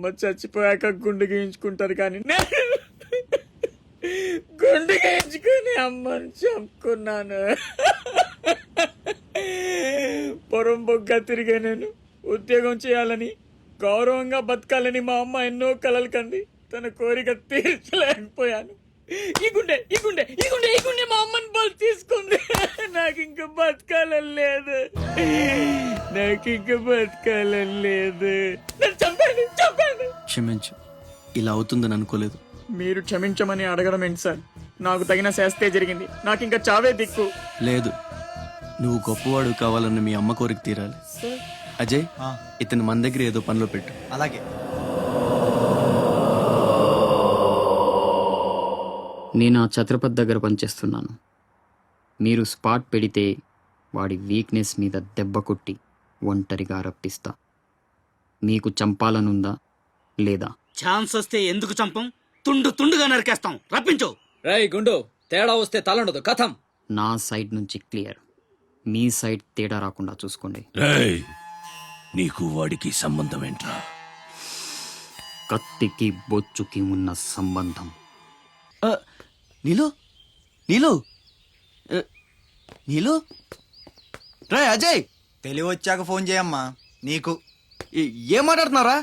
అమ్మ చచ్చిపోయాక గుండె గీయించుకుంటారు కానీ నేను గుండె గీయించుకుని అమ్మని చంపుకున్నాను. పొరం బొగ్గ తిరిగే నేను ఉద్యోగం చేయాలని గౌరవంగా బతకాలని మా అమ్మ ఎన్నో కలలు కంది. తన కోరిక తీర్చలేకపోయాను. ఈ గుండె ఈ గుండె ఈ గుండె ఈ గుండె మా అమ్మని బలి తీసుకుంది. నాకు ఇంకా బతకాలని లేదు. నాకు ఇంకా బతకాలని లేదు. నన్ను చంపండి చంపండి క్షమించు. ఇలా అవుతుందని అనుకోలేదు. మీరు క్షమించమని అడగడం ఏంటి సార్? నాకు తగిన శాస్తే జరిగింది. నాకు ఇంకా చావే దిక్కు. లేదు. నువ్వు గొప్పవాడు కావాలని మీ అమ్మ కోరిక తీరాలి. అజయ్ ఇతను మన దగ్గర ఏదో పనిలో పెట్టు. అలాగే. నేను ఆ ఛత్రపతి దగ్గర పనిచేస్తున్నాను. మీరు స్పాట్ పెడితే వాడి వీక్నెస్ మీద దెబ్బ కొట్టి ఒంటరిగా రప్పిస్తా. మీకు చంపాలనుందా లేదా? ఛాన్స్ వస్తే ఎందుకు చంపం? తుండు తుండుగా నరికేస్తాం. రప్పించు. రై గుండు తేడా వస్తే తలండదు కథం. నా సైడ్ నుంచి క్లియర్. మీ సైడ్ తేడా రాకుండా చూసుకోండి. రేయ్ నీకు వాడికి సంబంధం ఏంట్రా? కత్తికి బొచ్చుకి ఉన్న సంబంధం. నీలు? నీలు? నీలు? రే అజయ్! తెలివి వచ్చాక ఫోన్ చేయమ్మా. నీకు. ఏ- మాట్లాడుతున్నారా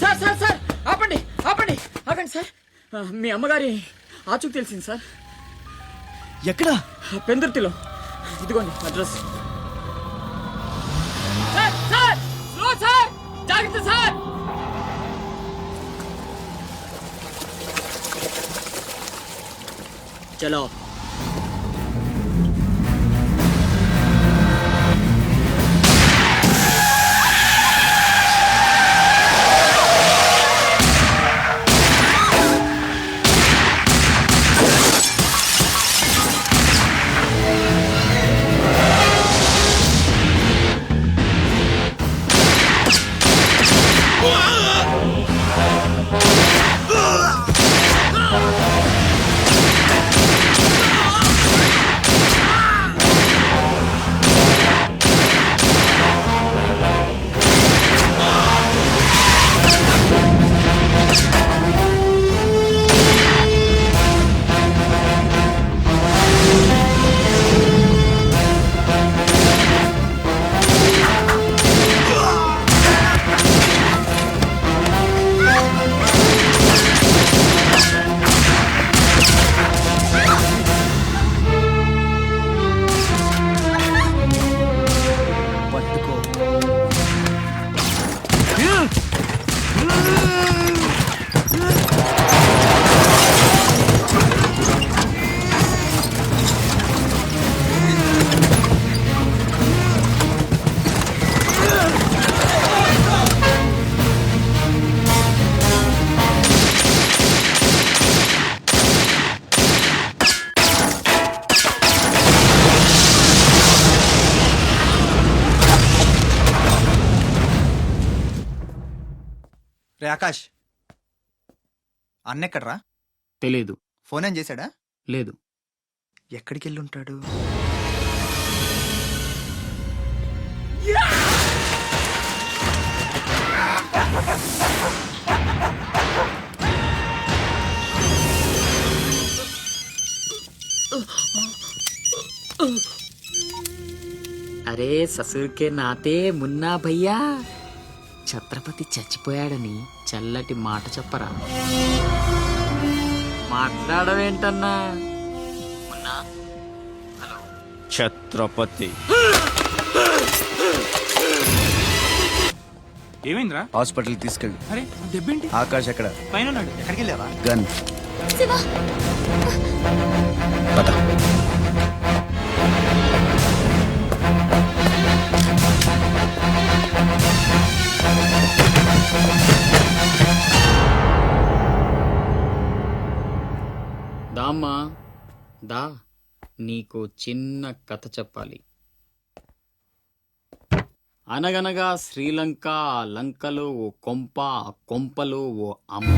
సార్ సార్ సార్! ఆపండి ఆపండి! ఆగండి సార్. మీ అమ్మగారి ఆచూకు తెలిసింది సార్. ఎక్కడా? పెందుర్తిలో. ఇదిగోండి address. Sir sir! Slow sir! జాగ్రత్త సార్! चलो। ఆకాష్. అన్నెక్కడ్రా? తెలీదు. ఫోన్ ఏం చేశాడా? లేదు. ఎక్కడికి వెళ్ళి ఉంటాడు అరే ససుర్కే నాతే మున్నా భయ్యా. ఛత్రపతి చచ్చిపోయాడని చల్లటి మాట చెప్పరా? మాట్లాడవేంటన్నా? ఛత్రపతి. ఏమైందిరా? హాస్పిటల్ తీసుకెళ్ళి. అరే దెబ్బేంటి? ఆకాష్ ఎక్కడ? పైన ఉన్నాడు ఎక్కడికి వెళ్ళావా గన్ పద. దామ్మా దా నీకు చిన్న కథ చెప్పాలి. అనగనగా శ్రీలంక ఆ లంకలో ఓ కొంప ఆ కొంపలో ఓ అమ్మ.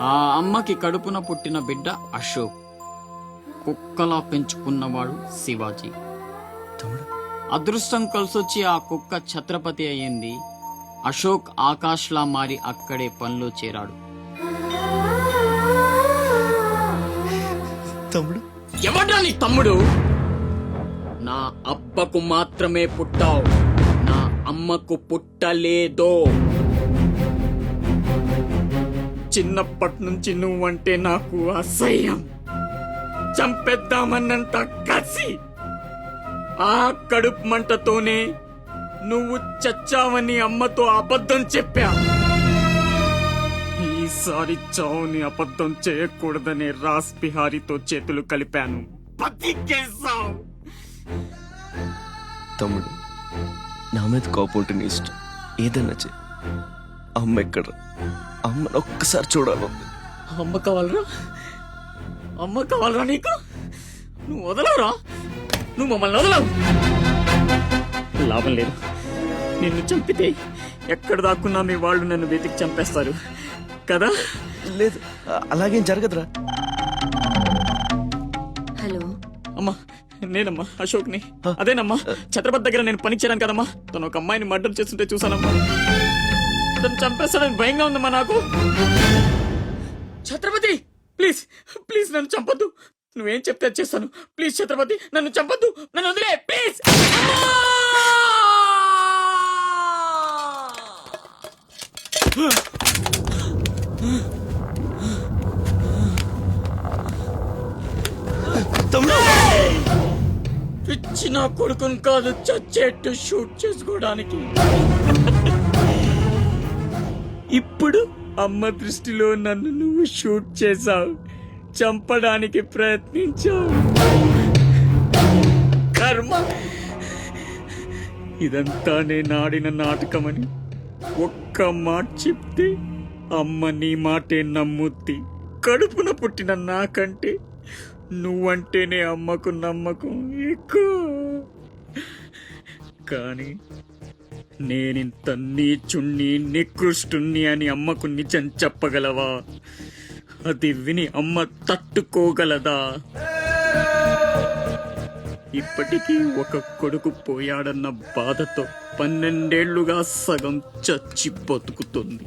ఆ అమ్మకి కడుపున పుట్టిన బిడ్డ అశోక్. కుక్కలా పెంచుకున్నవాడు శివాజీ. తమ్ముడు అదృష్టం కలిసొచ్చి ఆ కుక్క ఛత్రపతి అయ్యింది. అశోక్ ఆకాష్లా మారి అక్కడే పనిలో చేరాడు. తమ్ముడు? ఎవడ్రా నీ తమ్ముడు? నా అబ్బకు మాత్రమే పుట్టావు. నా అమ్మకు పుట్టలేదో. చిన్నప్పటి నుంచి నువ్వంటే నాకు అసహ్యం. చంపేద్దామన్నంత కసి. ఆ కడుపు మంటతోనే నువ్వు చచ్చావని అమ్మతో అబద్ధం చెప్పా. ఈసారి చావుని అబద్ధం చేయకూడదనే రాస్ బిహారీతో చేతులు కలిపాను. తమ్ముడు నా మీద కోపం ఇష్టం. ఏదన్నా చే అమ్మ ఎక్కడ? అమ్మని ఒక్కసారి చూడాలంది అమ్మ కావాలరా? అమ్మ కావాలరా నీకు? నువ్వు వదలవురా నువ్వు మమ్మల్ని వదలవు. లాభం లేదు. నిన్ను చంపితే ఎక్కడ దాక్కున్నా మీ వాళ్ళు నన్ను వెతికి చంపేస్తారు. కదా? లేదు అలాగేం జరగదురా. హలో. అమ్మా నేనమ్మా అశోక్ని. అదేనమ్మా ఛత్రపతి దగ్గర నేను పని చేయను కదమ్మా. తను ఒక అమ్మాయిని మర్డర్ చేస్తుంటే చూసానమ్మా తను చంపేస్తాడని భయంగా ఉందమ్మా నాకు. ఛత్రపతి ప్లీజ్ ప్లీజ్ నన్ను చంపొద్దు. నువ్వేం చెప్తే చేస్తాను. ప్లీజ్ ఛత్రపతి నన్ను చంపొద్దు. నన్ను వదిలే ప్లీజ్. పిచ్చి నా కొడుకుని కాదు చచ్చేట్టు షూట్ చేసుకోవడానికి. ఇప్పుడు అమ్మ దృష్టిలో నన్ను నువ్వు షూట్ చేశావు. చంపడానికి ప్రయత్నించావు. కర్మ. ఇదంతా నేను నాటకమని ఒక్క మాట చెప్తే అమ్మ నీ మాటే నమ్ముద్ది. కడుపున పుట్టిన నాకంటే నువ్వంటేనే అమ్మకు నమ్మకం ఎక్కువ. కానీ నేనింత నీచుణ్ణి నికృష్టుణ్ణి అని అమ్మకు నిజం చెప్పగలవా? అది విని అమ్మ తట్టుకోగలదా? ఇప్పటికీ ఒక కొడుకు పోయాడన్న బాధతో పన్నెండేళ్ళుగా సగం చచ్చి బతుకుతుంది.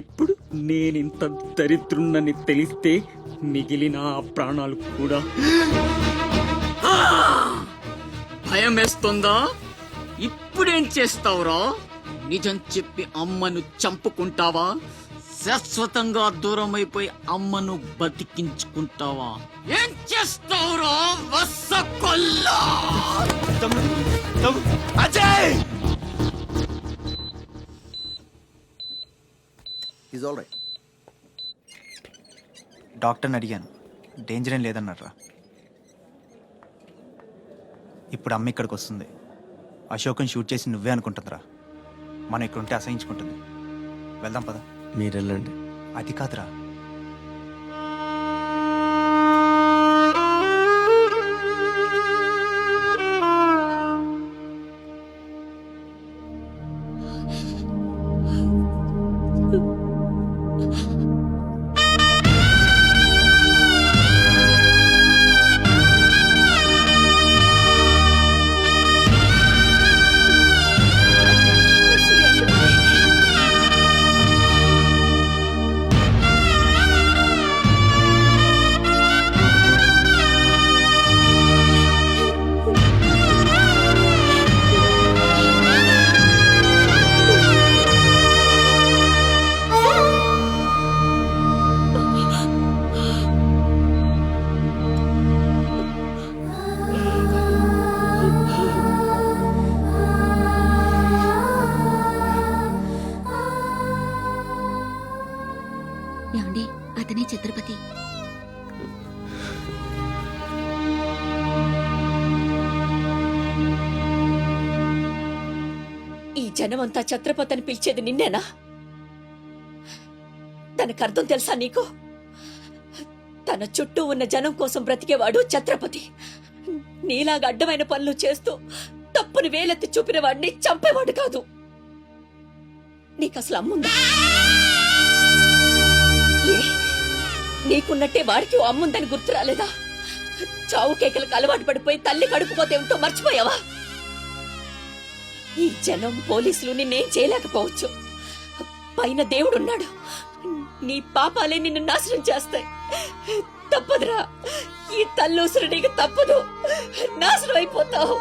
ఇప్పుడు నేనింత దరిద్రున్నని తెలిస్తే మిగిలిన ఆ ప్రాణాలు కూడా భయం వేస్తుందా ఇప్పుడేం చేస్తావురా? నిజం చెప్పి అమ్మను చంపుకుంటావా? శాశ్వతంగా దూరం అయిపోయి అమ్మను బతికించుకుంటావా? ఏం చేస్తావురా? తమ్ముడు అజయ్! ఈజ్ ఆల్ రైట్ డాక్టర్ని అడిగాను. డేంజర్ ఏం లేదన్నారా ఇప్పుడు అమ్మ ఇక్కడికి వస్తుంది. అశోకం షూట్ చేసి నువ్వే అనుకుంటుందిరా. మనం ఇక్కడ ఉంటే అసహించుకుంటుంది. వెళ్దాం పద. మీరు వెళ్ళండి అది కాదురా. జనమంతా ఛత్రపతి అని పిలిచేది నిన్నేనా? తనకు అర్థం తెలుసా నీకు? తన చుట్టూ ఉన్న జనం కోసం బ్రతికేవాడు ఛత్రపతి. నీలాగా అడ్డమైన పనులు చేస్తూ తప్పుని వేలెత్తి చూపిన వాడిని చంపేవాడు కాదు. నీకు అసలు అమ్ముందా నీకున్నట్టే వాడికి అమ్ముందని గుర్తు రాలేదా? చావు కేకలకు అలవాటు పడిపోయి తల్లి కడుపుకోతేమిటో మర్చిపోయావా? ఈ జనం పోలీసులు నిన్నేం చేయలేకపోవచ్చు. పైన దేవుడున్నాడు. నీ పాపాలే నిన్ను నాశనం చేస్తాయి. తప్పదురా. ఈ తల్లూసురు నీకు తప్పదు. నాశనం అయిపోతావు.